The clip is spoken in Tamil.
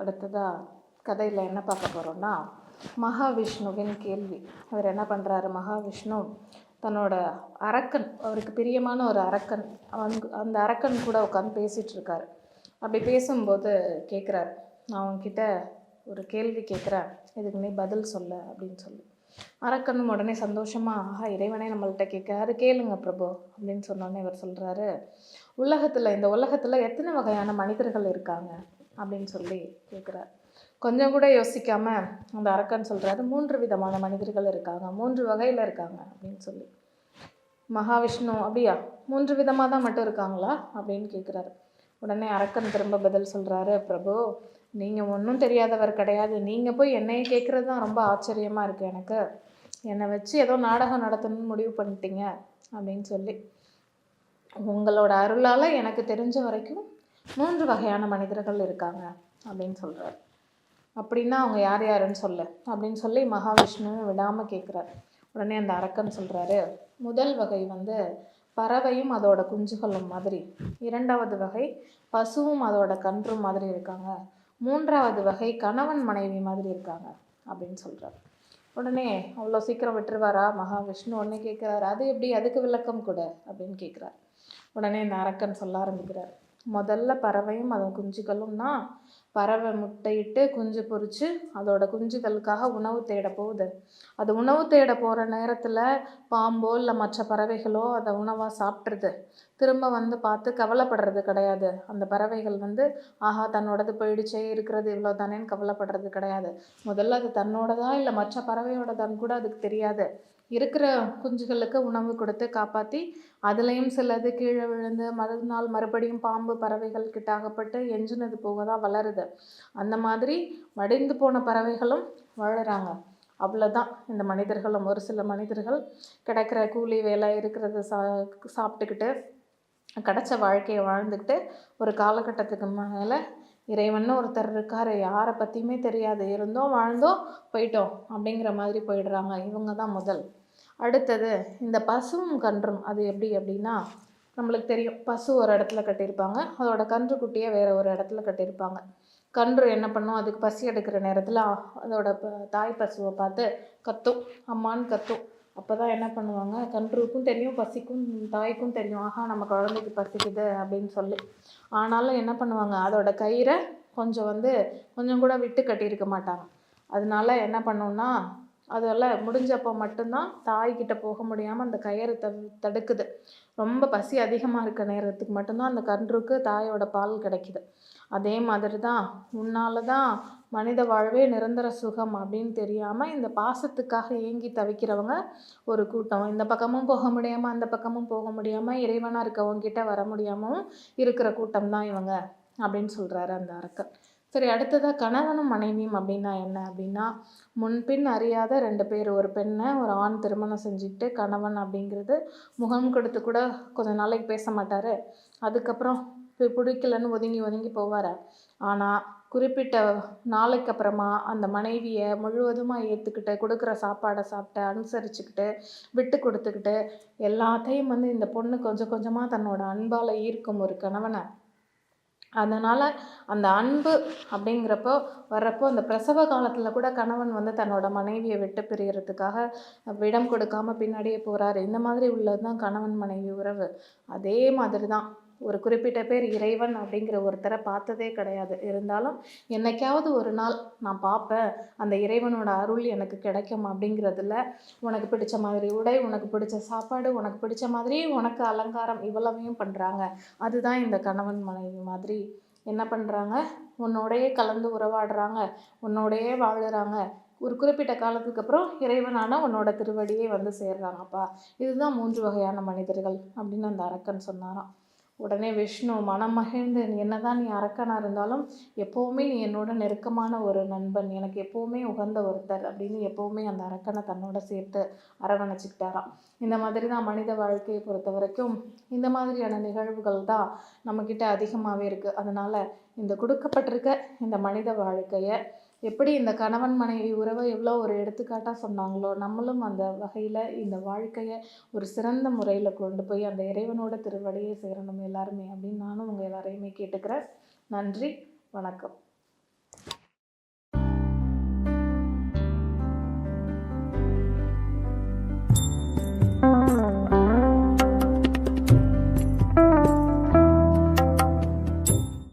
அடுத்ததாக கதையில் என்ன பார்க்க போகிறோம்னா மகாவிஷ்ணுவின் கேள்வி. அவர் என்ன பண்ணுறாரு மகாவிஷ்ணு தன்னோட அரக்கன் அவருக்கு பிரியமான ஒரு அரக்கன் அவங்க அந்த அரக்கன் கூட உட்காந்து பேசிகிட்டு இருக்காரு. அப்படி பேசும்போது கேட்குறாரு நான் உங்ககிட்ட ஒரு கேள்வி கேட்குறேன் இதுக்கு நீ பதில் சொல்ல அப்படின்னு சொல்லி. அரக்கனும் உடனே சந்தோஷமாக ஆஹா இறைவனே நம்மள்கிட்ட கேட்குறாரு கேளுங்க பிரபு அப்படின்னு சொன்னோடனே இவர் சொல்கிறாரு உலகத்தில் இந்த உலகத்தில் எத்தனை வகையான மனிதர்கள் இருக்காங்க? அப்படின்னு சொல்லி கேட்குறாரு. கொஞ்சம் கூட யோசிக்காம அந்த அரக்கன் சொல்கிறாரு மூன்று விதமான மனிதர்கள் இருக்காங்க மூன்று வகையில் இருக்காங்க அப்படின்னு சொல்லி. மகாவிஷ்ணு அப்படியா? மூன்று விதமாக தான் மட்டும் இருக்காங்களா அப்படின்னு கேட்குறாரு. உடனே அரக்கன் திரும்ப பதில் சொல்கிறாரு பிரபு நீங்கள் ஒன்றும் தெரியாதவர் கிடையாது. நீங்கள் போய் என்னைய கேட்குறது தான் ரொம்ப ஆச்சரியமாக இருக்குது எனக்கு. என்னை வச்சு ஏதோ நாடகம் நடத்தணும்னு முடிவு பண்ணிட்டீங்க அப்படின்னு சொல்லி. உங்களோட அருளால் எனக்கு தெரிஞ்ச வரைக்கும் மூன்று வகையான மனிதர்கள் இருக்காங்க அப்படின்னு சொல்கிறார் அப்படின்னா அவங்க யார் யாருன்னு சொல்லு. அப்படின்னு சொல்லி மகாவிஷ்ணுவும் விடாமல் கேட்குறாரு உடனே அந்த அரக்கன் சொல்கிறாரு முதல் வகை வந்து பறவையும் அதோட குஞ்சுகளும் மாதிரி. இரண்டாவது வகை பசுவும் அதோட கன்றும் மாதிரி இருக்காங்க. மூன்றாவது வகை கணவன் மனைவி மாதிரி இருக்காங்க அப்படின்னு சொல்கிறார் உடனே அவ்வளோ சீக்கிரம் விட்டுருவாரா? மகாவிஷ்ணு உடனே கேட்குறாரு அது எப்படி? அதுக்கு விளக்கம் கொடு அப்படின்னு கேட்குறாரு உடனே இந்த அரக்கன் சொல்ல ஆரம்பிக்கிறார். முதல்ல பறவையும் அதன் குஞ்சுகளும்னா பறவை முட்டையிட்டு குஞ்சு பொரித்து அதோட குஞ்சுகளுக்காக உணவு தேட போகுது. அது உணவு தேட போகிற நேரத்தில் பாம்போ இல்லை மற்ற பறவைகளோ அதை உணவாக சாப்பிட்ருது திரும்ப வந்து பார்த்து கவலைப்படுறது கிடையாது. அந்த பறவைகள் வந்து ஆஹா தன்னோடது போயிடுச்சே இருக்கிறது இவ்வளோ தானேன்னு கவலைப்படுறது கிடையாது. முதல்ல அது தன்னோடதா இல்லை மற்ற பறவையோடதான்னு கூட அதுக்கு தெரியாது. இருக்கிற குஞ்சுகளுக்கு உணவு கொடுத்து காப்பாற்றி அதுலேயும் சிலது கீழே விழுந்து மறுநாள் மறுபடியும் பாம்பு பறவைகள் கிட்ட அகப்பட்டு எஞ்சினது போக தான் வளருது. அந்த மாதிரி மடிந்து போன பறவைகளும் வளராங்க. அவ்வளோதான் இந்த மனிதர்களும் ஒரு சில மனிதர்கள் கிடைக்கிற கூலி வேலை இருக்கிறத சா சாப்பிட்டுக்கிட்டு கிடச்ச வாழ்க்கையை வாழ்ந்துக்கிட்டு ஒரு காலகட்டத்துக்கு மேலே இறைவன் ஒருத்தர் இருக்கார். யாரை பற்றியுமே தெரியாது. இருந்தோம் வாழ்ந்தோம் போயிட்டோம் அப்படிங்கிற மாதிரி போயிடுறாங்க. இவங்க தான் முதல். அடுத்தது இந்த பசுவும் கன்றும் அது எப்படி அப்படின்னா நம்மளுக்கு தெரியும். பசு ஒரு இடத்துல கட்டியிருப்பாங்க. அதோட கன்று குட்டியை வேறு ஒரு இடத்துல கட்டியிருப்பாங்க. கன்று என்ன பண்ணும்? அதுக்கு பசி எடுக்கிற நேரத்தில் அதோட ப- தாய் பசுவை பார்த்து கத்தும். அம்மான்னு கத்தும். அப்போ தான் என்ன பண்ணுவாங்க? கன்றுக்கும் தெரியும் பசிக்கும் தாய்க்கும் தெரியும். ஆஹா நம்ம குழந்தைக்கு பசிக்குது அப்படின்னு சொல்லி. ஆனாலும் என்ன பண்ணுவாங்க? அதோட கயிறை கொஞ்சம் வந்து கொஞ்சம் கூட விட்டு கட்டியிருக்க மாட்டாங்க. அதனால என்ன பண்ணும்னா அதெல்லாம் முடிஞ்சப்போ மட்டும்தான் தாய்கிட்ட போக முடியாமல் அந்த கயிறு த தடுக்குது. ரொம்ப பசி அதிகமாக இருக்க நேரத்துக்கு மட்டும்தான் அந்த கன்றுக்கு தாயோட பால் கிடைக்குது. அதே மாதிரி தான் உன்னால தான் மனித வாழ்வே நிரந்தர சுகம் அப்படின்னு தெரியாமல் இந்த பாசத்துக்காக ஏங்கி தவிக்கிறவங்க ஒரு கூட்டம். இந்த பக்கமும் போக முடியாமல் அந்த பக்கமும் போக முடியாமல் இறைவனாக இருக்கவங்கிட்ட வர முடியாமல் இருக்கிற கூட்டம் தான் இவங்க அப்படின்னு சொல்கிறாரு அந்த அரக்கர். சரி அடுத்ததாக கணவனும் மனைவியும் அப்படின்னா என்ன? அப்படின்னா முன்பின் அறியாத ரெண்டு பேர் ஒரு பெண்ணை ஒரு ஆண் திருமணம் செஞ்சுக்கிட்டு கணவன் அப்படிங்கிறது முகம் கொடுத்து கூட கொஞ்ச நாளைக்கு பேச மாட்டார். அதுக்கப்புறம் பி- பிடிக்கலன்னு ஒதுங்கி ஒதுங்கி போவார். ஆனால் குறிப்பிட்ட நாளைக்கு அப்புறமா அந்த மனைவியை முழுவதுமாக ஏற்றுக்கிட்டு கொடுக்குற சாப்பாடை சாப்பிட்டு அனுசரிச்சுக்கிட்டு விட்டு கொடுத்துக்கிட்டு எல்லாத்தையும் வந்து இந்த பொண்ணு கொஞ்சம் கொஞ்சமாக தன்னோட அன்பால் ஈர்க்கும் ஒரு கணவனை. அதனால் அந்த அன்பு அப்படிங்கிறப்போ வர்றப்போ அந்த பிரசவ காலத்தில் கூட கணவன் வந்து தன்னோட மனைவியை விட்டு பிரியறதுக்காக விடம் கொடுக்காம பின்னாடியே போகிறாரு இந்த மாதிரி உள்ளது தான் கணவன் மனைவி உறவு. அதே மாதிரி தான் ஒரு குறிப்பிட்ட பேர் இறைவன் அப்படிங்கிற ஒருத்தரை பார்த்ததே கிடையாது. இருந்தாலும் என்னைக்காவது ஒரு நாள் நான் பார்ப்பேன் அந்த இறைவனோட அருள் எனக்கு கிடைக்கும் அப்படிங்கிறதுல உனக்கு பிடிச்ச மாதிரி உடை உனக்கு பிடிச்ச சாப்பாடு உனக்கு பிடிச்ச மாதிரி உனக்கு அலங்காரம் இவ்வளவையும் பண்ணுறாங்க அதுதான் இந்த கணவன் மனைவி மாதிரி. என்ன பண்ணுறாங்க உன்னோடையே கலந்து உறவாடுறாங்க உன்னோடையே வாழுறாங்க. ஒரு குறிப்பிட்ட காலத்துக்கு அப்புறம் இறைவனான உன்னோட திருவடியே வந்து சேர்றாங்கப்பா. இதுதான் மூன்று வகையான மனிதர்கள் அப்படின்னு அந்த அரக்கன் சொன்னாராம். உடனே விஷ்ணு மனம் மகிழ்ந்து நீ என்னதான் நீ அரக்கனாக இருந்தாலும் எப்போவுமே நீ என்னோட நெருக்கமான ஒரு நண்பன். எனக்கு எப்போவுமே உகந்த ஒருத்தர் அப்படின்னு எப்போவுமே அந்த அரக்கனை தன்னோட சேர்த்து அரவணைச்சிக்கிட்டாராம். இந்த மாதிரி தான் மனித வாழ்க்கையை பொறுத்த வரைக்கும் இந்த மாதிரியான நிகழ்வுகள் தான் நம்மக்கிட்ட அதிகமாகவே இருக்குது அதனால் இந்த கொடுக்கப்பட்டிருக்க இந்த மனித வாழ்க்கையை எப்படி இந்த கணவன் மனைவி உறவை எவ்வளோ ஒரு எடுத்துக்காட்டாக சொன்னாங்களோ நம்மளும் அந்த வகையில் இந்த வாழ்க்கையை ஒரு சிறந்த முறையில் கொண்டு போய் அந்த இறைவனோட திருவடியை சேரணும் எல்லாருமே அப்படின்னு நானும் உங்கள் எல்லாரையுமே கேட்டுக்கிறேன். நன்றி வணக்கம்.